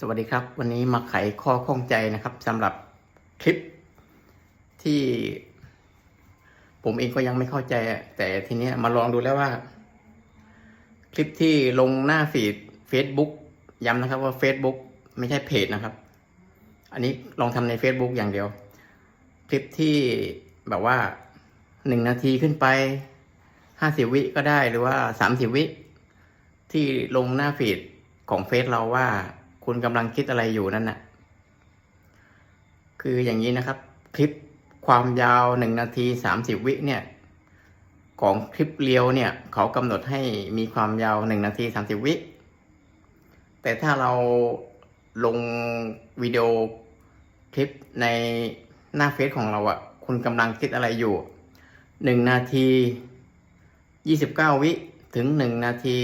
สวัสดีครับ วันนี้มาไขข้อข้องใจนะครับสำหรับคลิปที่ ผมเองก็ยังไม่เข้าใจ แต่ทีนี้มาลองดูแล้วว่า คลิปที่ลงหน้าฟีด Facebook ย้ำนะครับว่า Facebook ไม่ใช่เพจนะครับ อันนี้ลองทำใน Facebook อย่างเดียว คลิปที่แบบว่าหนึ่งนาทีขึ้นไปห้าสิบวิก็ได้หรือว่าสามสิบวิ ที่ลงหน้าฟีดของเฟซเราว่า คุณกำลังคิดอะไรอยู่นั่นน่ะ คืออย่างนี้นะครับ คลิปความยาวหนึ่งนาทีสามสิบวิเนี่ย ของคลิปเรียวเนี่ย เขากำหนดให้มีความยาวหนึ่งนาทีสามสิบวิ แต่ถ้าเราลงวิดีโอคลิปในหน้าเฟซของเราอะ่ะ คุณกำลังคิดอะไรอยู่หนึ่งนาทียี่สิบเก้าวิถึงหนึ่งนาที